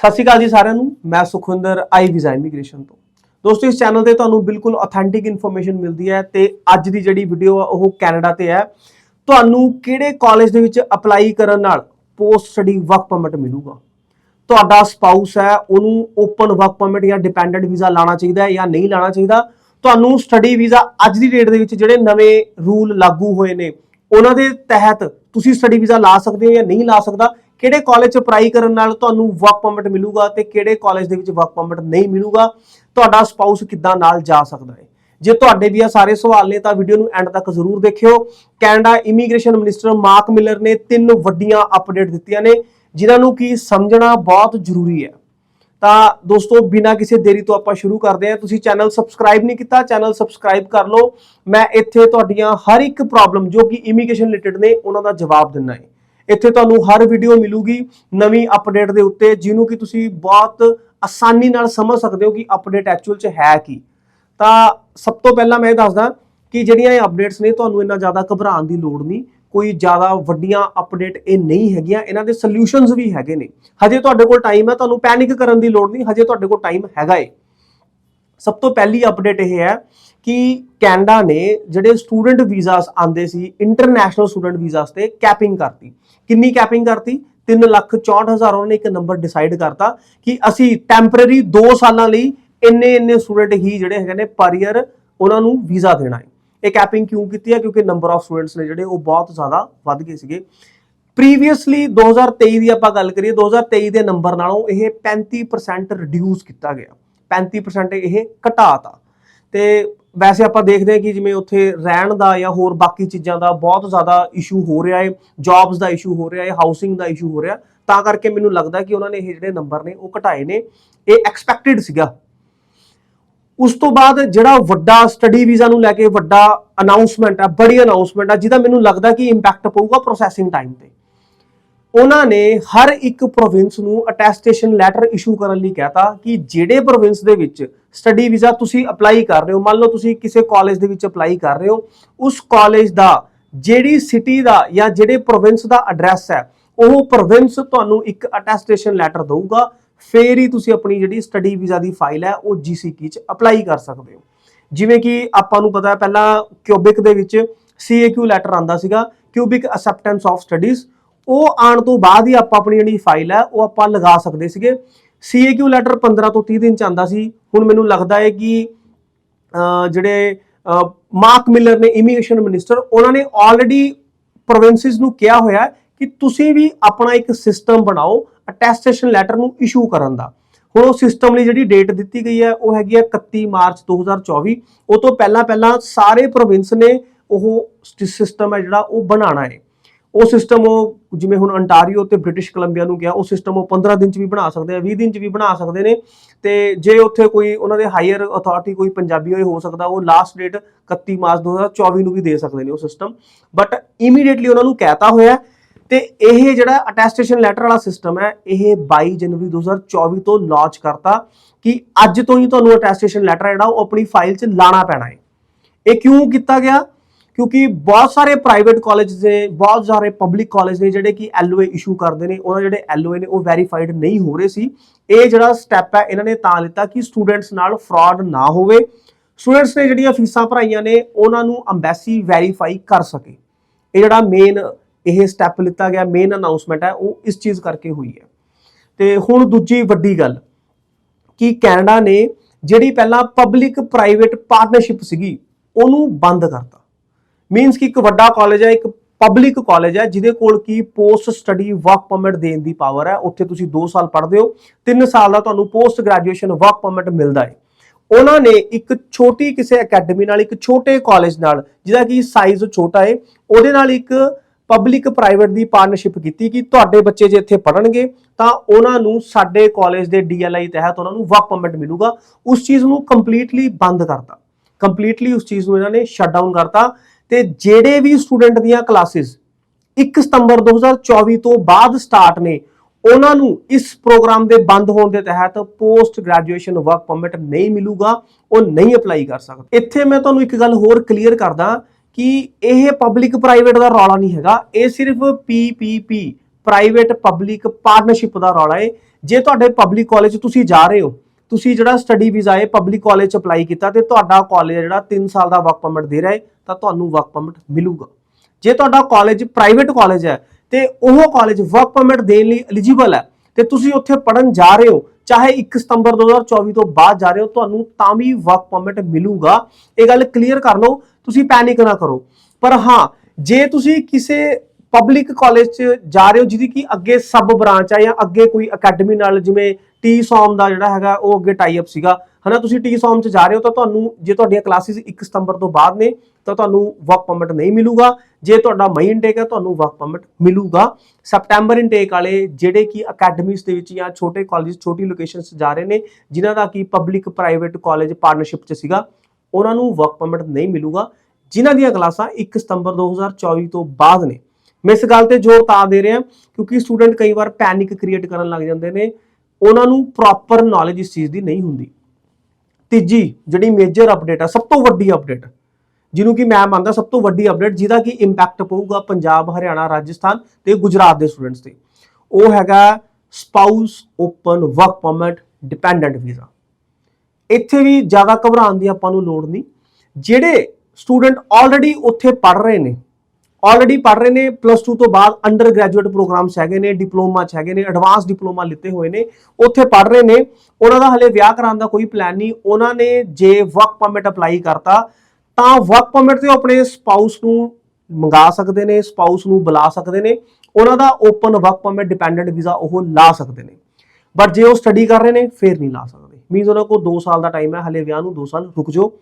ਸਤਿ ਸ਼੍ਰੀ ਅਕਾਲ ਜੀ ਸਾਰਿਆਂ ਨੂੰ। ਮੈਂ ਸੁਖਵਿੰਦਰ, ਆਈ ਵੀਜ਼ਾ ਇਮੀਗ੍ਰੇਸ਼ਨ ਤੋਂ। ਦੋਸਤੋ, ਇਸ ਚੈਨਲ ਤੇ ਤੁਹਾਨੂੰ ਬਿਲਕੁਲ ਆਥੈਂਟਿਕ ਇਨਫੋਰਮੇਸ਼ਨ ਮਿਲਦੀ ਹੈ ਤੇ ਅੱਜ ਦੀ ਜਿਹੜੀ ਵੀਡੀਓ ਆ, ਉਹ ਕੈਨੇਡਾ ਤੇ ਹੈ। ਤੁਹਾਨੂੰ ਕਿਹੜੇ ਕਾਲਜ ਦੇ ਵਿੱਚ ਅਪਲਾਈ ਕਰਨ ਨਾਲ ਪੋਸਟ ਸਟੱਡੀ ਵਰਕ ਪਰਮਿਟ ਮਿਲੂਗਾ? ਤੁਹਾਡਾ ਸਪਾਊਸ ਹੈ, ਉਹਨੂੰ ਓਪਨ ਵਰਕ ਪਰਮਿਟ ਜਾਂ ਡਿਪੈਂਡੈਂਟ ਵੀਜ਼ਾ ਲਾਣਾ ਚਾਹੀਦਾ ਹੈ ਜਾਂ ਨਹੀਂ ਲਾਣਾ ਚਾਹੀਦਾ। ਤੁਹਾਨੂੰ ਸਟੱਡੀ ਵੀਜ਼ਾ ਅੱਜ ਦੀ ਡੇਟ ਦੇ ਵਿੱਚ ਜਿਹੜੇ ਨਵੇਂ ਰੂਲ ਲਾਗੂ ਹੋਏ ਨੇ, ਉਹਨਾਂ ਦੇ ਤਹਿਤ ਤੁਸੀਂ ਸਟੱਡੀ ਵੀਜ਼ਾ ਲਾ ਸਕਦੇ ਹੋ ਜਾਂ ਨਹੀਂ ਲਾ ਸਕਦਾ। ਕਿਹੜੇ ਕਾਲਜ 'ਚ ਅਪਲਾਈ ਕਰਨ ਨਾਲ ਤੁਹਾਨੂੰ ਵਰਕ ਪਰਮਿਟ ਮਿਲੂਗਾ ਤੇ ਕਿਹੜੇ ਕਾਲਜ ਦੇ ਵਿੱਚ ਵਰਕ ਪਰਮਿਟ ਨਹੀਂ ਮਿਲੂਗਾ? ਤੁਹਾਡਾ ਸਪਾਊਸ ਕਿੱਦਾਂ ਨਾਲ ਜਾ ਸਕਦਾ ਹੈ? ਜੇ ਤੁਹਾਡੇ ਵੀ ਆ ਸਾਰੇ ਸਵਾਲ ਨੇ ਤਾਂ ਵੀਡੀਓ ਨੂੰ ਐਂਡ ਤੱਕ ਜ਼ਰੂਰ ਦੇਖਿਓ। Canada immigration minister Mark Miller ਨੇ ਤਿੰਨ ਵੱਡੀਆਂ ਅਪਡੇਟ ਦਿੱਤੀਆਂ ਨੇ, ਜਿਨ੍ਹਾਂ ਨੂੰ ਕੀ ਸਮਝਣਾ ਬਹੁਤ ਜ਼ਰੂਰੀ ਹੈ। ਤਾਂ ਦੋਸਤੋ, ਬਿਨਾਂ ਕਿਸੇ ਦੇਰੀ ਤੋਂ ਆਪਾਂ ਸ਼ੁਰੂ ਕਰਦੇ ਹਾਂ। ਤੁਸੀਂ ਚੈਨਲ ਸਬਸਕ੍ਰਾਈਬ ਨਹੀਂ ਕੀਤਾ ਚੈਨਲ ਸਬਸਕ੍ਰਾਈਬ ਕਰ ਲਓ। ਮੈਂ ਇੱਥੇ ਤੁਹਾਡੀਆਂ ਹਰ ਇੱਕ ਪ੍ਰੋਬਲਮ ਜੋ ਕਿ ਇਮੀਗ੍ਰੇਸ਼ਨ ਰਿਲੇਟਡ ਨੇ, ਉਹਨਾਂ ਦਾ ਜਵਾਬ ਦਿੰਨਾ ਹੈ। ਇੱਥੇ ਤੁਹਾਨੂੰ ਹਰ ਵੀਡੀਓ ਮਿਲੂਗੀ ਨਵੀਂ ਅਪਡੇਟ ਦੇ ਉੱਤੇ, ਜਿਹਨੂੰ ਕਿ ਤੁਸੀਂ ਬਹੁਤ ਆਸਾਨੀ ਨਾਲ ਸਮਝ ਸਕਦੇ ਹੋ ਕਿ ਅਪਡੇਟ ਐਕਚੁਅਲ 'ਚ ਹੈ ਕੀ। ਤਾਂ ਸਭ ਤੋਂ ਪਹਿਲਾਂ ਮੈਂ ਇਹ ਦੱਸਦਾ ਕਿ ਜਿਹੜੀਆਂ ਇਹ ਅਪਡੇਟਸ ਨੇ, ਤੁਹਾਨੂੰ ਇੰਨਾ ਜ਼ਿਆਦਾ ਘਬਰਾਉਣ ਦੀ ਲੋੜ ਨਹੀਂ। ਕੋਈ ਜ਼ਿਆਦਾ ਵੱਡੀਆਂ ਅਪਡੇਟ ਇਹ ਨਹੀਂ ਹੈਗੀਆਂ, ਇਹਨਾਂ ਦੇ ਸੋਲੂਸ਼ਨਸ ਵੀ ਹੈਗੇ ਨੇ। ਹਜੇ ਤੁਹਾਡੇ ਕੋਲ ਟਾਈਮ ਹੈ, ਤੁਹਾਨੂੰ ਪੈਨਿਕ ਕਰਨ ਦੀ ਲੋੜ ਨਹੀਂ, ਹਜੇ ਤੁਹਾਡੇ ਕੋਲ ਟਾਈਮ ਹੈਗਾ ਏ। ਸਭ ਤੋਂ ਪਹਿਲੀ ਅਪਡੇਟ ਇਹ ਹੈ ਕਿ ਕੈਨੇਡਾ ਨੇ ਜਿਹੜੇ ਸਟੂਡੈਂਟ ਵੀਜ਼ਾਸ ਆਂਦੇ ਸੀ ਇੰਟਰਨੈਸ਼ਨਲ ਸਟੂਡੈਂਟ ਵੀਜ਼ਾਸ ਤੇ ਕੈਪਿੰਗ ਕਰਤੀ। ਕਿੰਨੀ ਕੈਪਿੰਗ ਕਰਤੀ? 364000 ਉਹਨਾਂ ਨੇ ਇੱਕ ਨੰਬਰ ਡਿਸਾਈਡ ਕਰਤਾ ਕਿ ਅਸੀਂ ਟੈਂਪਰੇਰੀ 2 ਸਾਲਾਂ ਲਈ ਇੰਨੇ ਇੰਨੇ ਸਟੂਡੈਂਟ ਹੀ ਜਿਹੜੇ ਹੈਗੇ ਨੇ ਪਰ ਈਅਰ ਉਹਨਾਂ ਨੂੰ ਵੀਜ਼ਾ ਦੇਣਾ ਹੈ। ਇਹ ਕੈਪਿੰਗ ਕਿਉਂ ਕੀਤੀ ਹੈ? ਕਿਉਂਕਿ ਨੰਬਰ ਆਫ ਸਟੂਡੈਂਟਸ ਨੇ ਜਿਹੜੇ ਉਹ ਬਹੁਤ ਜ਼ਿਆਦਾ ਵੱਧ ਗਏ ਸੀਗੇ। ਪ੍ਰੀਵੀਅਸਲੀ 2023 ਦੀ ਆਪਾਂ ਗੱਲ ਕਰੀਏ 2023 ਦੇ ਨੰਬਰ ਨਾਲੋਂ ਇਹ 35% ਰਿਡਿਊਸ ਕੀਤਾ ਗਿਆ। 35% ਇਹ ਘਟਾਤਾ। ਤੇ ਵੈਸੇ ਆਪਾਂ ਦੇਖਦੇ ਹਾਂ ਕਿ ਜਿਵੇਂ ਉੱਥੇ ਰਹਿਣ ਦਾ ਜਾਂ ਹੋਰ ਬਾਕੀ ਚੀਜ਼ਾਂ ਦਾ ਬਹੁਤ ਜ਼ਿਆਦਾ ਇਸ਼ੂ ਹੋ ਰਿਹਾ ਹੈ ਜੌਬਸ ਦਾ ਇਸ਼ੂ ਹੋ ਰਿਹਾ ਹੈ ਹਾਊਸਿੰਗ ਦਾ ਇਸ਼ੂ ਹੋ ਰਿਹਾ। ਤਾਂ ਕਰਕੇ ਮੈਨੂੰ ਲੱਗਦਾ ਕਿ ਉਹਨਾਂ ਨੇ ਇਹ ਜਿਹੜੇ ਨੰਬਰ ਨੇ ਉਹ ਘਟਾਏ ਨੇ। ਇਹ ਐਕਸਪੈਕਟਿਡ ਸੀਗਾ। ਉਸ ਤੋਂ ਬਾਅਦ ਜਿਹੜਾ ਵੱਡਾ ਸਟੱਡੀ ਵੀਜ਼ਾ ਨੂੰ ਲੈ ਕੇ ਵੱਡਾ ਅਨਾਉਂਸਮੈਂਟ ਹੈ, ਬੜੀ ਅਨਾਉਂਸਮੈਂਟ ਹੈ, ਜਿਹਦਾ ਮੈਨੂੰ ਲੱਗਦਾ ਕਿ ਇੰਪੈਕਟ ਪਊਗਾ ਪ੍ਰੋਸੈਸਿੰਗ ਟਾਈਮ ਤੇ। ਉਹਨਾਂ ਨੇ ਹਰ ਇੱਕ ਪ੍ਰੋਵਿੰਸ ਨੂੰ ਅਟੈਸਟੇਸ਼ਨ ਲੈਟਰ ਇਸ਼ੂ ਕਰਨ ਲਈ ਕਹਿਤਾ ਕਿ ਜਿਹੜੇ ਪ੍ਰੋਵਿੰਸ ਦੇ ਵਿੱਚ ਸਟੱਡੀ ਵੀਜ਼ਾ ਤੁਸੀਂ ਅਪਲਾਈ ਕਰ ਰਹੇ ਹੋ, ਮੰਨ ਲਓ ਤੁਸੀਂ ਕਿਸੇ ਕਾਲਜ ਦੇ ਵਿੱਚ ਅਪਲਾਈ ਕਰ ਰਹੇ ਹੋ, ਉਸ ਕਾਲਜ ਦਾ ਜਿਹੜੀ ਸਿਟੀ ਦਾ ਜਾਂ ਜਿਹੜੇ ਪ੍ਰੋਵਿੰਸ ਦਾ ਐਡਰੈਸ ਹੈ, ਉਹ ਪ੍ਰੋਵਿੰਸ ਤੁਹਾਨੂੰ ਇੱਕ ਅਟੈਸਟੇਸ਼ਨ ਲੈਟਰ ਦੇਊਗਾ, ਫੇਰ ਹੀ ਤੁਸੀਂ ਆਪਣੀ ਜਿਹੜੀ ਸਟੱਡੀ ਵੀਜ਼ਾ ਦੀ ਫਾਈਲ ਹੈ, ਉਹ GCK ਚ ਅਪਲਾਈ ਕਰ ਸਕਦੇ ਹੋ। ਜਿਵੇਂ ਕਿ ਆਪਾਂ ਨੂੰ ਪਤਾ ਹੈ, ਪਹਿਲਾਂ ਕਿਊਬਿਕ ਦੇ ਵਿੱਚ CAQ ਲੈਟਰ ਆਂਦਾ ਸੀਗਾ ਕਿਊਬਿਕ ਅਸੈਪਟੈਂਸ ਆਫ ਸਟੱਡੀਜ਼ ਉਹ ਆਉਣ ਤੋਂ ਬਾਅਦ ਹੀ ਆਪਾਂ ਆਪਣੀ ਜਿਹੜੀ ਫਾਈਲ ਹੈ, ਉਹ ਆਪਾਂ ਲਗਾ ਸਕਦੇ ਸੀਗੇ। CAQ ਲੈਟਰ 15 ਤੋਂ 30 ਦਿਨ ਚ ਆਂਦਾ ਸੀ। ਹੁਣ ਮੈਨੂੰ ਲੱਗਦਾ ਹੈ ਕਿ ਜਿਹੜੇ ਮਾਰਕ ਮਿਲਰ ਨੇ, ਇਮੀਗ੍ਰੇਸ਼ਨ ਮਿਨਿਸਟਰ, ਉਹਨਾਂ ਨੇ ਆਲਰੇਡੀ ਪ੍ਰੋਵਿੰਸਿਸ ਨੂੰ ਕਿਹਾ ਹੋਇਆ ਕਿ ਤੁਸੀਂ ਵੀ ਆਪਣਾ ਇੱਕ ਸਿਸਟਮ ਬਣਾਓ ਅਟੈਸਟੇਸ਼ਨ ਲੈਟਰ ਨੂੰ ਇਸ਼ੂ ਕਰਨ ਦਾ। ਹੁਣ ਉਹ ਸਿਸਟਮ ਲਈ ਜਿਹੜੀ ਡੇਟ ਦਿੱਤੀ ਗਈ ਹੈ, ਉਹ ਹੈਗੀ ਹੈ 31 ਮਾਰਚ 2024 ਉਹ ਤੋਂ ਪਹਿਲਾਂ ਪਹਿਲਾਂ ਸਾਰੇ ਪ੍ਰੋਵਿੰਸ ਨੇ ਉਹ ਸਿਸਟਮ ਹੈ ਜਿਹੜਾ, ਉਹ ਬਣਾਉਣਾ ਹੈ। ਉਹ ਸਿਸਟਮ ਉਹ ਜਿਵੇਂ ਹੁਣ ਅੰਟਾਰੀਓ ਤੇ ਬ੍ਰਿਟਿਸ਼ ਕੋਲੰਬੀਆ ਨੂੰ ਗਿਆ ਉਹ ਸਿਸਟਮ ਉਹ 15 ਦਿਨ ਚ ਵੀ ਬਣਾ ਸਕਦੇ ਆ 20 ਦਿਨ ਚ ਵੀ ਬਣਾ ਸਕਦੇ ਨੇ। ਤੇ ਜੇ ਉੱਥੇ ਕੋਈ ਉਹਨਾਂ ਦੇ ਹਾਇਰ ਅਥਾਰਟੀ ਕੋਈ ਪੰਜਾਬੀ ਹੋਏ ਹੋ ਸਕਦਾ, ਉਹ ਲਾਸਟ ਡੇਟ 31 ਮਾਰਚ 2024 ਨੂੰ ਵੀ ਦੇ ਸਕਦੇ ਨੇ ਉਹ ਸਿਸਟਮ ਬਟ ਇਮੀਡੀਏਟਲੀ ਉਹਨਾਂ ਨੂੰ ਕਹਿਤਾ ਹੋਇਆ ਹੈ ਤੇ ਇਹ ਜਿਹੜਾ ਅਟੈਸਟੇਸ਼ਨ ਲੈਟਰ ਵਾਲਾ ਸਿਸਟਮ ਹੈ, ਇਹ 22 ਜਨਵਰੀ 2024 ਤੋਂ ਲਾਂਚ ਕਰਤਾ ਕਿ ਅੱਜ ਤੋਂ ਹੀ ਤੁਹਾਨੂੰ ਅਟੈਸਟੇਸ਼ਨ ਲੈਟਰ ਜਿਹੜਾ, ਉਹ ਆਪਣੀ ਫਾਈਲ 'ਚ ਲਾਣਾ ਪੈਣਾ ਹੈ। ਇਹ ਕਿਉਂ ਕੀਤਾ ਗਿਆ? ਕਿਉਂਕਿ ਬਹੁਤ ਸਾਰੇ ਪ੍ਰਾਈਵੇਟ ਕਾਲਜ ਨੇ ਬਹੁਤ ਸਾਰੇ ਪਬਲਿਕ ਕਾਲਜ ਨੇ ਜਿਹੜੇ ਕਿ ਐਲਓਏ ਇਸ਼ੂ ਕਰਦੇ ਨੇ, ਉਹਨਾਂ ਜਿਹੜੇ ਐਲਓਏ ਨੇ ਉਹ ਵੈਰੀਫਾਈਡ ਨਹੀਂ ਹੋ ਰਹੇ ਸੀ। ਇਹ ਜਿਹੜਾ ਸਟੈਪ ਹੈ, ਇਹਨਾਂ ਨੇ ਤਾਂ ਲਿੱਤਾ ਕਿ ਸਟੂਡੈਂਟਸ ਨਾਲ ਫਰਾਡ ਨਾ ਹੋਵੇ। ਸਟੂਡੈਂਟਸ ਨੇ ਜਿਹੜੀਆਂ ਫੀਸਾਂ ਭਰਾਈਆਂ ਨੇ, ਉਹਨਾਂ ਨੂੰ ਅੰਬੈਸੀ ਵੈਰੀਫਾਈ ਕਰ ਸਕੇ। ਇਹ ਜਿਹੜਾ ਮੇਨ ਇਹ ਸਟੈਪ ਲਿੱਤਾ ਗਿਆ ਮੇਨ ਅਨਾਉਂਸਮੈਂਟ ਹੈ, ਉਹ ਇਸ ਚੀਜ਼ ਕਰਕੇ ਹੋਈ ਹੈ। ਤੇ ਹੁਣ ਦੂਜੀ ਵੱਡੀ ਗੱਲ, ਕਿ ਕੈਨੇਡਾ ਨੇ ਜਿਹੜੀ ਪਹਿਲਾਂ ਪਬਲਿਕ ਪ੍ਰਾਈਵੇਟ ਪਾਰਟਨਰਸ਼ਿਪ ਸੀਗੀ, ਉਹਨੂੰ ਬੰਦ ਕਰਤਾ। ਮੀਨਸ ਕਿ ਇੱਕ ਵੱਡਾ ਕਾਲਜ ਹੈ, ਇੱਕ ਪਬਲਿਕ ਕਾਲਜ ਹੈ, ਜਿਹਦੇ ਕੋਲ ਕੀ ਪੋਸਟ ਸਟੱਡੀ ਵਰਕ ਪਰਮਿਟ ਦੇਣ ਦੀ ਪਾਵਰ ਹੈ, ਉੱਥੇ ਤੁਸੀਂ 2 ਸਾਲ ਪੜ੍ਹਦੇ ਹੋ 3 ਸਾਲ ਦਾ ਤੁਹਾਨੂੰ ਪੋਸਟ ਗ੍ਰੈਜੂਏਸ਼ਨ ਵਰਕ ਪਰਮਿਟ ਮਿਲਦਾ ਹੈ। ਉਹਨਾਂ ਨੇ ਇੱਕ ਛੋਟੀ ਕਿਸੇ ਅਕੈਡਮੀ ਨਾਲ, ਇੱਕ ਛੋਟੇ ਕਾਲਜ ਨਾਲ, ਜਿਹਦਾ ਕਿ ਸਾਈਜ਼ ਛੋਟਾ ਹੈ, ਉਹਦੇ ਨਾਲ ਇੱਕ ਪਬਲਿਕ ਪ੍ਰਾਈਵੇਟ ਦੀ ਪਾਰਟਨਰਸ਼ਿਪ ਕੀਤੀ ਕਿ ਤੁਹਾਡੇ ਬੱਚੇ ਜੇ ਇੱਥੇ ਪੜਨਗੇ ਤਾਂ ਉਹਨਾਂ ਨੂੰ ਸਾਡੇ ਕਾਲਜ ਦੇ ਡੀਐਲਆਈ ਤਹਿਤ ਉਹਨਾਂ ਨੂੰ ਵਰਕ ਪਰਮਿਟ ਮਿਲੂਗਾ। ਉਸ ਚੀਜ਼ ਨੂੰ ਕੰਪਲੀਟਲੀ ਬੰਦ ਕਰਤਾ। ਕੰਪਲੀਟਲੀ ਉਸ ਚੀਜ਼ ਨੂੰ ਇਹਨਾਂ ਨੇ ਸ਼ਟ ਡਾਊਨ ਕਰਤਾ। ਤੇ ਜਿਹੜੇ ਵੀ ਸਟੂਡੈਂਟ ਦੀਆਂ ਕਲਾਸਿਸ 1 ਸਤੰਬਰ 2024 ਤੋਂ ਬਾਅਦ ਸਟਾਰਟ ਨੇ, ਉਹਨਾਂ ਨੂੰ ਇਸ ਪ੍ਰੋਗਰਾਮ ਦੇ ਬੰਦ ਹੋਣ ਦੇ ਤਹਿਤ ਪੋਸਟ ਗ੍ਰੈਜੂਏਸ਼ਨ ਵਰਕ ਪਰਮਿਟ ਨਹੀਂ ਮਿਲੂਗਾ, ਉਹ ਨਹੀਂ ਅਪਲਾਈ ਕਰ ਸਕਦੇ। ਇੱਥੇ ਮੈਂ ਤੁਹਾਨੂੰ ਇੱਕ ਗੱਲ ਹੋਰ ਕਲੀਅਰ ਕਰਦਾ ਕਿ ਇਹ ਪਬਲਿਕ ਪ੍ਰਾਈਵੇਟ ਦਾ ਰੌਲਾ ਨਹੀਂ ਹੈਗਾ, ਇਹ ਸਿਰਫ ਪੀਪੀਪੀ ਪ੍ਰਾਈਵੇਟ ਪਬਲਿਕ ਪਾਰਟਨਰਸ਼ਿਪ ਦਾ ਰੌਲਾ ਹੈ। ਜੇ ਤੁਹਾਡੇ ਪਬਲਿਕ ਕਾਲਜ ਤੁਸੀਂ ਜਾ ਰਹੇ ਹੋ ਤੁਸੀਂ ਜਿਹੜਾ ਸਟੱਡੀ ਵੀਜ਼ਾ ਹੈ ਪਬਲਿਕ ਕਾਲਜ ਚ ਅਪਲਾਈ ਕੀਤਾ ਤੇ ਤੁਹਾਡਾ ਕਾਲਜ ਜਿਹੜਾ 3 ਸਾਲ ਦਾ ਵਰਕ ਪਰਮਿਟ ਦੇ ਰਿਹਾ ਹੈ, ਤਾਂ ਤੁਹਾਨੂੰ ਵਰਕ ਪਰਮਿਟ ਮਿਲੂਗਾ। ਜੇ ਤੁਹਾਡਾ ਕਾਲਜ ਪ੍ਰਾਈਵੇਟ ਕਾਲਜ ਹੈ, ਤੇ ਉਹ ਕਾਲਜ ਵਰਕ ਪਰਮਿਟ ਦੇਣ ਲਈ ਐਲੀਜੀਬਲ ਹੈ, ਤੇ ਤੁਸੀਂ ਉੱਥੇ ਪੜਨ ਜਾ ਰਹੇ ਹੋ, ਚਾਹੇ 1 ਸਤੰਬਰ 2024 ਤੋਂ ਬਾਅਦ ਜਾ ਰਹੇ ਹੋ, ਤੁਹਾਨੂੰ ਤਾਂ ਵੀ ਵਰਕ ਪਰਮਿਟ ਮਿਲੂਗਾ। ਇਹ ਗੱਲ ਕਲੀਅਰ ਕਰ ਲਓ, ਤੁਸੀਂ ਪੈਨਿਕ ਨਾ ਕਰੋ। ਪਰ ਹਾਂ, ਜੇ ਤੁਸੀਂ ਕਿਸੇ ਪਬਲਿਕ ਕਾਲਜ 'ਚ ਜਾ ਰਹੇ ਹੋ, ਜਿਹਦੀ ਕਿ ਅੱਗੇ ਸਬ ਬ੍ਰਾਂਚ ਆ ਜਾਂ ਅੱਗੇ ਕੋਈ ਅਕੈਡਮੀ ਨਾਲ ਜਿਵੇਂ ਟੀ ਸੌਮ ਦਾ ਜਿਹੜਾ ਹੈਗਾ, ਉਹ ਅੱਗੇ ਟਾਈ ਅਪ ਸੀਗਾ। ਹਨਾ, ਤੁਸੀਂ ਟੀ ਸੌਮ 'ਚ ਜਾ ਰਹੇ ਹੋ ਤਾਂ ਤੁਹਾਨੂੰ, ਜੇ ਤੁਹਾਡੀਆਂ ਕਲਾਸਿਸ 1 ਸਤੰਬਰ ਤੋਂ ਬਾਅਦ ਨੇ, ਤਾਂ ਤੁਹਾਨੂੰ ਵਰਕ ਪਰਮਿਟ ਨਹੀਂ ਮਿਲੂਗਾ। ਜੇ ਤੁਹਾਡਾ ਮਈ ਇਨਟੇਕ ਹੈ ਤੁਹਾਨੂੰ ਵਰਕ ਪਰਮਿਟ ਮਿਲੂਗਾ। ਸਪਟੈਂਬਰ ਇਨਟੇਕ ਵਾਲੇ ਜਿਹੜੇ ਕਿ ਅਕੈਡਮੀਜ਼ ਦੇ ਵਿੱਚ ਜਾਂ ਛੋਟੇ ਕਾਲਜ ਛੋਟੀ ਲੋਕੇਸ਼ਨਸ ਜਾ ਰਹੇ ਨੇ, ਜਿਨ੍ਹਾਂ ਦਾ ਕੀ ਪਬਲਿਕ ਪ੍ਰਾਈਵੇਟ ਕਾਲਜ ਪਾਰਟਨਰਸ਼ਿਪ 'ਚ ਸੀਗਾ, ਉਹਨਾਂ ਨੂੰ ਵਰਕ ਪਰਮਿਟ ਨਹੀਂ ਮਿਲੂਗਾ। ਜਿਨ੍ਹਾਂ ਦੀਆਂ ਕਲਾਸਾਂ 1 ਸਤੰਬਰ 2024 ਤੋਂ ਬਾਅਦ ਨੇ। ਮੈਂ ਇਸ ਗੱਲ ਤੇ ਜ਼ੋਰ ਤਾਂ ਦੇ ਰਿਹਾ ਕਿਉਂਕਿ ਸਟੂਡੈਂਟ ਕਈ ਵਾਰ ਪੈਨਿਕ ਕ੍ਰੀਏਟ ਕਰਨ ਲੱਗ ਜਾਂਦੇ ਨੇ, ਉਹਨਾਂ ਨੂੰ ਪ੍ਰੋਪਰ ਨੌਲੇਜ ਇਸ ਚੀਜ਼ ਦੀ ਨਹੀਂ ਹੁੰਦੀ। ਤੀਜੀ ਜਿਹੜੀ ਮੇਜਰ ਅਪਡੇਟ ਆ, ਸਭ ਤੋਂ ਵੱਡੀ ਅਪਡੇਟ ਜਿਹਨੂੰ ਕਿ ਮੈਂ ਮੰਨਦਾ ਸਭ ਤੋਂ ਵੱਡੀ ਅਪਡੇਟ ਜਿਹਦਾ ਕਿ ਇੰਪੈਕਟ ਪਊਗਾ ਪੰਜਾਬ, ਹਰਿਆਣਾ, ਰਾਜਸਥਾਨ ਤੇ ਗੁਜਰਾਤ ਦੇ ਸਟੂਡੈਂਟਸ ਤੇ। ਉਹ ਹੈਗਾ spouse open work permit dependent visa ਇੱਥੇ ਵੀ ਜ਼ਿਆਦਾ ਘਬਰਾਉਣ ਦੀ ਆਪਾਂ ਨੂੰ ਲੋੜ ਨਹੀਂ। ਜਿਹੜੇ ਸਟੂਡੈਂਟ ਆਲਰੇਡੀ ਉੱਥੇ ਪੜ ਰਹੇ ਨੇ ਆਲਰੇਡੀ ਪੜ ਰਹੇ ਨੇ ਪਲੱਸ 2 ਤੋਂ ਬਾਅਦ ਅੰਡਰ ਗ੍ਰੈਜੂਏਟ ਪ੍ਰੋਗਰਾਮਸ ਹੈਗੇ ਨੇ ਡਿਪਲੋਮਾ ਚ ਹੈਗੇ ਨੇ ਐਡਵਾਂਸ ਡਿਪਲੋਮਾ ਲਿੱਤੇ ਹੋਏ ਨੇ, ਉੱਥੇ ਪੜ ਰਹੇ ਨੇ। ਉਹਨਾਂ ਦਾ ਹਲੇ ਵਿਆਹ ਕਰਾਉਣ ਦਾ ਕੋਈ ਪਲਾਨ ਨਹੀਂ। ਉਹਨਾਂ ਨੇ ਜੇ ਵਰਕ ਪਰਮਿਟ ਅਪਲਾਈ ਕਰਤਾ, ਤਾਂ ਵਰਕ ਪਰਮਿਟ ਤੇ ਉਹ ਆਪਣੇ ਸਪਾਊਸ ਨੂੰ ਮੰਗਾ ਸਕਦੇ ਨੇ ਸਪਾਊਸ ਨੂੰ ਬੁਲਾ ਸਕਦੇ ਨੇ। ਉਹਨਾਂ ਦਾ open work permit dependent visa ਉਹ ਲਾ ਸਕਦੇ ਨੇ। ਬਟ ਜੇ ਉਹ ਸਟੱਡੀ ਕਰ ਰਹੇ ਨੇ, ਫਿਰ ਨਹੀਂ ਲਾ ਸਕਦੇ। ਮੀਨਸ ਉਹਨਾਂ ਕੋਲ 2 ਸਾਲ ਦਾ ਟਾਈਮ ਹੈ, ਹਲੇ ਵਿਆਹ ਨੂੰ 2 ਸਾਲ ਰੁਕ ਜਾਓ।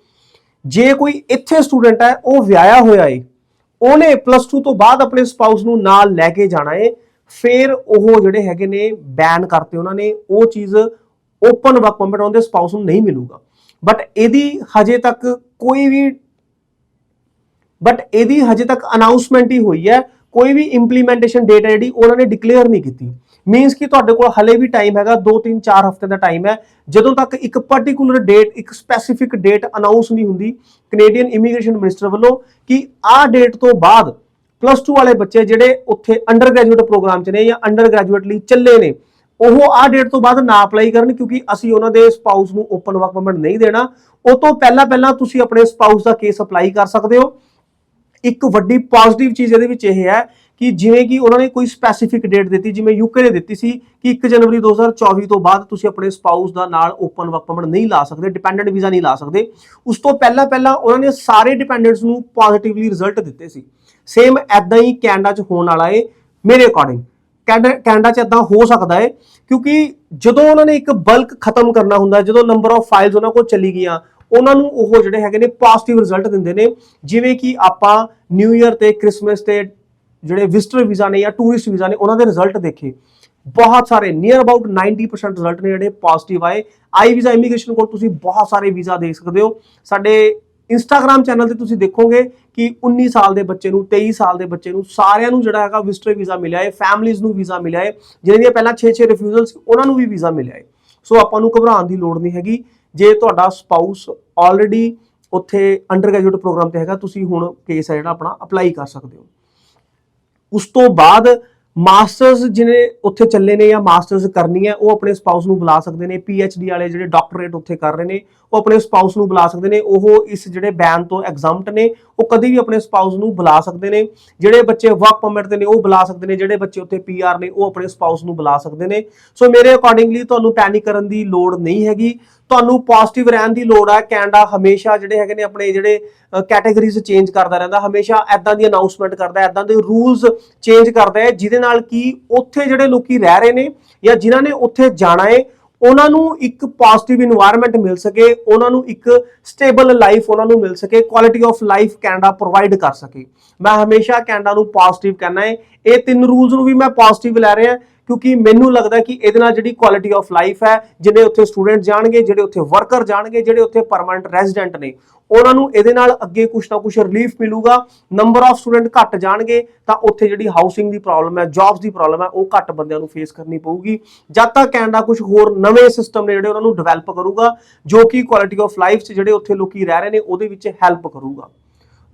ਜੇ ਕੋਈ ਇੱਥੇ ਸਟੂਡੈਂਟ ਹੈ, ਉਹ ਵਿਆਹਿਆ ਹੋਇਆ ਏ ਉਹਨੇ ਪਲੱਸ 2 ਤੋਂ ਬਾਅਦ ਆਪਣੇ ਸਪਾਊਸ ਨੂੰ ਨਾਲ ਲੈ ਕੇ ਜਾਣਾ ਏ। ਫਿਰ ਉਹ ਜਿਹੜੇ ਹੈਗੇ ਨੇ ਬੈਨ ਕਰਤੇ ਉਹਨਾਂ ਨੇ। ਉਹ ਚੀਜ਼ ਓਪਨ ਵਰਕ ਪਰਮਿਟ ਉਹਦੇ ਸਪਾਊਸ ਨੂੰ ਨਹੀਂ ਮਿਲੂਗਾ। ਬਟ ਇਹਦੀ ਹਜੇ ਤੱਕ ਕੋਈ ਵੀ ਬਟ ਇਹਦੀ ਹਜੇ ਤੱਕ ਅਨਾਉਂਸਮੈਂਟ ਹੀ ਹੋਈ ਹੈ। ਕੋਈ ਵੀ ਇੰਪਲੀਮੈਂਟੇਸ਼ਨ ਡੇਟ ਹੈ ਜਿਹੜੀ, ਉਹਨਾਂ ਨੇ ਡਿਕਲੇਅਰ ਨਹੀਂ ਕੀਤੀ। ਮੀਨਸ ਕਿ ਤੁਹਾਡੇ ਕੋਲ ਹਲੇ ਵੀ ਟਾਈਮ ਹੈਗਾ 2 3 4 ਹਫ਼ਤੇ ਦਾ ਟਾਈਮ ਹੈ। ਜਦੋਂ ਤੱਕ ਇੱਕ ਪਾਰਟਿਕੂਲਰ ਡੇਟ ਇੱਕ ਸਪੈਸੀਫਿਕ ਡੇਟ ਅਨਾਉਂਸ ਨਹੀਂ ਹੁੰਦੀ ਕੈਨੇਡੀਅਨ ਇਮੀਗ੍ਰੇਸ਼ਨ ਮਿਨਿਸਟਰ ਵੱਲੋਂ ਕਿ ਆਹ ਡੇਟ ਤੋਂ ਬਾਅਦ ਪਲੱਸ 2 ਵਾਲੇ ਬੱਚੇ ਜਿਹੜੇ ਉੱਥੇ ਅੰਡਰ ਗ੍ਰੈਜੂਏਟ ਪ੍ਰੋਗਰਾਮ 'ਚ ਨੇ ਜਾਂ ਅੰਡਰ ਗ੍ਰੈਜੂਏਟ ਲਈ ਚੱਲੇ ਨੇ, ਉਹ ਆਹ ਡੇਟ ਤੋਂ ਬਾਅਦ ਨਾ ਅਪਲਾਈ ਕਰਨ ਕਿਉਂਕਿ ਅਸੀਂ ਉਹਨਾਂ ਦੇ ਸਪਾਊਸ ਨੂੰ ਓਪਨ ਵਰਕ ਪਰਮਿਟ ਨਹੀਂ ਦੇਣਾ। ਉਹ ਤੋਂ ਪਹਿਲਾਂ ਪਹਿਲਾਂ ਤੁਸੀਂ ਆਪਣੇ ਸਪਾਊਸ ਦਾ ਕੇਸ ਅਪਲਾਈ ਕਰ ਸਕਦੇ ਹੋ। ਇੱਕ ਵੱਡੀ ਪੋਜ਼ਿਟਿਵ ਚੀਜ਼ ਇਹਦੇ ਵਿੱਚ ਇਹ ਹੈ ਕਿ ਜਿਵੇਂ ਕਿ ਉਹਨਾਂ ਨੇ ਕੋਈ ਸਪੈਸੀਫਿਕ ਡੇਟ ਦਿੱਤੀ, ਜਿਵੇਂ ਯੂਕੇ ਨੇ ਦਿੱਤੀ ਸੀ ਕਿ 1 ਜਨਵਰੀ 2024 ਤੋਂ ਬਾਅਦ ਤੁਸੀਂ ਆਪਣੇ ਸਪਾਊਸ ਦਾ ਨਾਲ ਓਪਨ ਵਰਕ ਪਰਮਿਟ ਨਹੀਂ ਲਾ ਸਕਦੇ ਡਿਪੈਂਡੈਂਟ ਵੀਜ਼ਾ ਨਹੀਂ ਲਾ ਸਕਦੇ। ਉਸ ਤੋਂ ਪਹਿਲਾਂ ਪਹਿਲਾਂ ਉਹਨਾਂ ਨੇ ਸਾਰੇ ਡਿਪੈਂਡੈਂਟਸ ਨੂੰ ਪੋਜ਼ਿਟਿਵਲੀ ਰਿਜ਼ਲਟ ਦਿੱਤੇ ਸੀ। ਸੇਮ ਐਦਾਂ ਹੀ ਕੈਨੇਡਾ 'ਚ ਹੋਣ ਵਾਲਾ ਏ, ਮੇਰੇ ਅਕੋਰਡਿੰਗ ਕੈਨੇਡਾ 'ਚ ਇਦਾਂ ਹੋ ਸਕਦਾ ਏ, ਕਿਉਂਕਿ ਜਦੋਂ ਉਹਨਾਂ ਨੇ ਇੱਕ ਬਲਕ ਖਤਮ ਕਰਨਾ ਹੁੰਦਾ, ਜਦੋਂ ਨੰਬਰ ਆਫ ਫਾਈਲਸ ਉਹਨਾਂ ਕੋਲ ਚਲੀ ਗਈਆਂ, ਉਹਨਾਂ ਨੂੰ ਉਹ ਜਿਹੜੇ ਹੈਗੇ ਨੇ ਪੋਜ਼ਿਟਿਵ ਰਿਜ਼ਲਟ ਦਿੰਦੇ ਨੇ। ਜਿਵੇਂ ਕਿ ਆਪਾਂ ਨਿਊ ਇਅਰ ਤੇ ਕ੍ਰਿਸਮਸ ਤੇ ਜਿਹੜੇ ਵਿਜ਼ਟਰ ਵੀਜ਼ਾ ਨੇ ਜਾਂ ਟੂਰਿਸਟ ਵੀਜ਼ਾ ਨੇ, ਉਹਨਾਂ ਦੇ ਰਿਜ਼ਲਟ ਦੇਖੇ। ਬਹੁਤ ਸਾਰੇ ਨੀਅਰ ਅਬਾਊਟ 90% ਰਿਜ਼ਲਟ ਨੇ ਜਿਹੜੇ ਪੋਜ਼ਿਟਿਵ ਆਏ। ਆਈ ਵੀਜ਼ਾ ਇਮੀਗ੍ਰੇਸ਼ਨ ਕੋਲ ਤੁਸੀਂ ਬਹੁਤ ਸਾਰੇ ਵੀਜ਼ਾ ਦੇਖ ਸਕਦੇ ਹੋ। ਸਾਡੇ ਇੰਸਟਾਗ੍ਰam ਚੈਨਲ ਤੇ ਤੁਸੀਂ ਦੇਖੋਗੇ ਕਿ 19 ਸਾਲ ਦੇ ਬੱਚੇ ਨੂੰ 23 ਸਾਲ ਦੇ ਬੱਚੇ ਨੂੰ ਸਾਰਿਆਂ ਨੂੰ ਜਿਹੜਾ ਹੈਗਾ ਵਿਜ਼ਟਰ ਵੀਜ਼ਾ ਮਿਲਿਆ ਹੈ ਫੈਮਲੀਆਂ ਨੂੰ ਵੀਜ਼ਾ ਮਿਲਿਆ ਹੈ। ਜਿਹਨਾਂ ਦੀਆਂ ਪਹਿਲਾਂ 6-6 ਰਿਫਿਊਜ਼ਲ ਸੀ, ਉਹਨਾਂ ਨੂੰ ਵੀ ਵੀਜ਼ਾ ਮਿਲਿਆ ਹੈ। ਸੋ ਆਪਾਂ ਨੂੰ ਘਬਰਾਉਣ ਦੀ ਲੋੜ ਨਹੀਂ ਹੈਗੀ। ਜੇ ਤੁਹਾਡਾ ਸਪਾਊਸ ਆਲਰੇਡੀ ਉੱਥੇ ਅੰਡਰ ਗ੍ਰੈਜੂਏਟ ਪ੍ਰੋਗਰਾਮ ਤੇ ਹੈਗਾ, ਤੁਸੀਂ ਹੁਣ ਕੇਸ ਹੈ ਜਿਹੜਾ ਆਪਣਾ ਅਪਲਾਈ ਕਰ ਸਕਦੇ ਹੋ। ਉਸ ਤੋਂ ਬਾਅਦ ਮਾਸਟਰਸ ਜਿਹਨੇ ਉੱਥੇ ਚੱਲੇ ਨੇ ਜਾਂ ਮਾਸਟਰਸ ਕਰਨੀ ਹੈ, ਉਹ ਆਪਣੇ ਸਪਾਊਸ ਨੂੰ ਬੁਲਾ ਸਕਦੇ ਨੇ ਡੀ ਵਾਲੇ ਜਿਹੜੇ ਡਾਕਟਰੇਟ ਉੱਥੇ ਕਰ ਰਹੇ ਨੇ ਉਹ ਆਪਣੇ ਸਪਾਊਸ ਨੂੰ ਬੁਲਾ ਸਕਦੇ ਨੇ, ਉਹ ਇਸ ਜਿਹੜੇ ਬੈਨ ਤੋਂ ਐਗਜ਼ੈਂਪਟ ਨੇ, ਉਹ ਕਦੇ ਵੀ ਆਪਣੇ ਸਪਾਊਸ ਨੂੰ ਬੁਲਾ ਸਕਦੇ ਨੇ। ਜਿਹੜੇ ਬੱਚੇ ਵਰਕ ਪਰਮਿਟ ਤੇ ਨੇ, ਉਹ ਬੁਲਾ ਸਕਦੇ ਨੇ। ਜਿਹੜੇ ਬੱਚੇ ਉੱਥੇ ਪੀਆਰ ਨੇ, ਉਹ ਆਪਣੇ ਸਪਾਊਸ ਨੂੰ ਬੁਲਾ ਸਕਦੇ ਨੇ। ਸੋ ਮੇਰੇ ਅਕੋਰਡਿੰਗਲੀ ਤੁਹਾਨੂੰ ਪੈਨਿਕ ਕਰਨ ਦੀ ਲੋੜ ਨਹੀਂ ਹੈਗੀ। ਤੁਹਾਨੂੰ ਪੋਜ਼ਿਟਿਵ ਰਹਿਣ ਦੀ ਲੋੜ ਹੈ ਕੈਨੇਡਾ ਹਮੇਸ਼ਾ ਜਿਹੜੇ ਹੈਗੇ ਨੇ ਆਪਣੇ ਜਿਹੜੇ ਕੈਟਾਗਰੀਜ਼ ਚੇਂਜ ਕਰਦਾ ਰਹਿੰਦਾ। ਹਮੇਸ਼ਾ ਐਦਾਂ ਦੀ ਅਨਾਉਂਸਮੈਂਟ ਕਰਦਾ ਐਦਾਂ ਦੇ ਰੂਲਸ ਚੇਂਜ ਕਰਦਾ ਹੈ, ਜਿਹਦੇ ਨਾਲ ਕਿ ਉੱਥੇ ਜਿਹੜੇ ਲੋਕੀ ਰਹਿ ਰਹੇ ਨੇ ਜਾਂ ਜਿਨ੍ਹਾਂ ਨੇ ਉੱਥੇ ਜਾਣਾ ਹੈ ਉਹਨਾਂ ਨੂੰ ਇੱਕ ਪੋਜ਼ਿਟਿਵ এনवायरमेंट ਮਿਲ ਸਕੇ, ਉਹਨਾਂ ਨੂੰ ਇੱਕ ਸਟੇਬਲ ਲਾਈਫ ਉਹਨਾਂ ਨੂੰ ਮਿਲ ਸਕੇ quality of life Canada provide ਕਰ ਸਕੇ। ਮੈਂ ਹਮੇਸ਼ਾ ਕੈਨੇਡਾ ਨੂੰ ਪੋਜ਼ਿਟਿਵ ਕਹਿੰਦਾ ਹੈ। ਇਹ ਤਿੰਨ ਰੂਲਸ ਨੂੰ ਵੀ ਮੈਂ ਪੋਜ਼ਿਟਿਵ ਲੈ ਰਿਹਾ। ਕਿਉਂਕਿ ਮੈਨੂੰ ਲੱਗਦਾ ਕਿ ਇਹਦੇ ਨਾਲ ਜਿਹੜੀ ਕੁਆਲਿਟੀ ਆਫ ਲਾਈਫ ਹੈ ਜਿਹੜੇ ਉੱਥੇ ਸਟੂਡੈਂਟ ਜਾਣਗੇ, ਜਿਹੜੇ ਉੱਥੇ ਵਰਕਰ ਜਾਣਗੇ, ਜਿਹੜੇ ਉੱਥੇ ਪਰਮਨੈਂਟ ਰੈਜ਼ੀਡੈਂਟ ਨੇ, ਉਹਨਾਂ ਨੂੰ ਇਹਦੇ ਨਾਲ ਅੱਗੇ ਕੁਝ ਨਾ ਕੁਝ ਰਿਲੀਫ ਮਿਲੂਗਾ। ਨੰਬਰ ਆਫ ਸਟੂਡੈਂਟ ਘਟ ਜਾਣਗੇ, ਤਾਂ ਉੱਥੇ ਜਿਹੜੀ ਹਾਊਸਿੰਗ ਦੀ ਪ੍ਰੋਬਲਮ ਹੈ ਜੌਬਸ ਦੀ ਪ੍ਰੋਬਲਮ ਹੈ, ਉਹ ਘੱਟ ਬੰਦਿਆਂ ਨੂੰ ਫੇਸ ਕਰਨੀ ਪਊਗੀ। ਜਦ ਤੱਕ ਕੈਨੇਡਾ ਕੁਝ ਹੋਰ ਨਵੇਂ ਸਿਸਟਮ ਨੇ ਜਿਹੜੇ ਉਹਨਾਂ ਨੂੰ ਡਿਵੈਲਪ ਕਰੂਗਾ, ਜੋ ਕਿ ਕੁਆਲਿਟੀ ਆਫ ਲਾਈਫ 'ਚ ਜਿਹੜੇ ਉੱਥੇ ਲੋਕੀ ਰਹਿ ਰਹੇ ਨੇ, ਉਹਦੇ ਵਿੱਚ ਹੈਲਪ ਕਰੂਗਾ।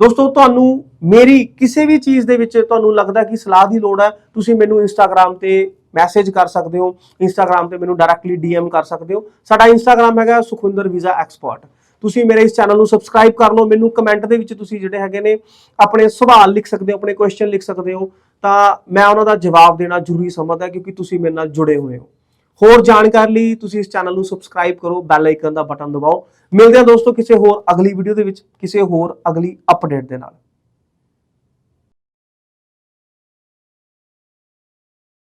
ਦੋਸਤੋ, ਤੁਹਾਨੂੰ ਮੇਰੀ ਕਿਸੇ ਵੀ ਚੀਜ਼ ਦੇ ਵਿੱਚ ਤੁਹਾਨੂੰ ਲੱਗਦਾ ਕਿ ਸਲਾਹ ਦੀ ਲੋੜ ਹੈ, ਤੁਸੀਂ ਮੈਨੂੰ ਇੰਸਟਾਗ੍ਰam ਤੇ ਮੈਸੇਜ ਕਰ ਸਕਦੇ ਹੋ ਇੰਸਟਾਗ੍ਰam ਤੇ ਮੈਨੂੰ ਡਾਇਰੈਕਟਲੀ ਡੀਐਮ ਕਰ ਸਕਦੇ ਹੋ। ਸਾਡਾ ਇੰਸਟਾਗ੍ਰam ਹੈਗਾ ਸੁਖਵਿੰਦਰ ਵੀਜ਼ਾ ਐਕਸਪਰਟ ਤੁਸੀਂ ਮੇਰੇ ਇਸ ਚੈਨਲ ਨੂੰ ਸਬਸਕ੍ਰਾਈਬ ਕਰ ਲਓ। ਮੈਨੂੰ ਕਮੈਂਟ ਦੇ ਵਿੱਚ ਤੁਸੀਂ ਜਿਹੜੇ ਹੈਗੇ ਨੇ ਆਪਣੇ ਸਵਾਲ ਲਿਖ ਸਕਦੇ ਹੋ, ਆਪਣੇ ਕੁਐਸਚਨ ਲਿਖ ਸਕਦੇ ਹੋ। ਤਾਂ ਮੈਂ ਉਹਨਾਂ ਦਾ ਜਵਾਬ ਦੇਣਾ ਜ਼ਰੂਰੀ ਸਮਝਦਾ ਕਿਉਂਕਿ ਤੁਸੀਂ ਮੇਰੇ ਨਾਲ ਜੁੜੇ ਹੋਏ ਹੋ। ਹੋਰ ਜਾਣਕਾਰੀ ਲਈ ਤੁਸੀਂ ਇਸ ਚੈਨਲ ਨੂੰ ਸਬਸਕ੍ਰਾਈਬ ਕਰੋ ਬੈਲ ਆਈਕਨ ਦਾ ਬਟਨ ਦਬਾਓ। ਮਿਲਦੇ ਹਾਂ ਦੋਸਤੋ ਕਿਸੇ ਹੋਰ ਅਗਲੀ ਵੀਡੀਓ ਦੇ ਵਿੱਚ, ਕਿਸੇ ਹੋਰ ਅਗਲੀ ਅਪਡੇਟ ਦੇ ਨਾਲ।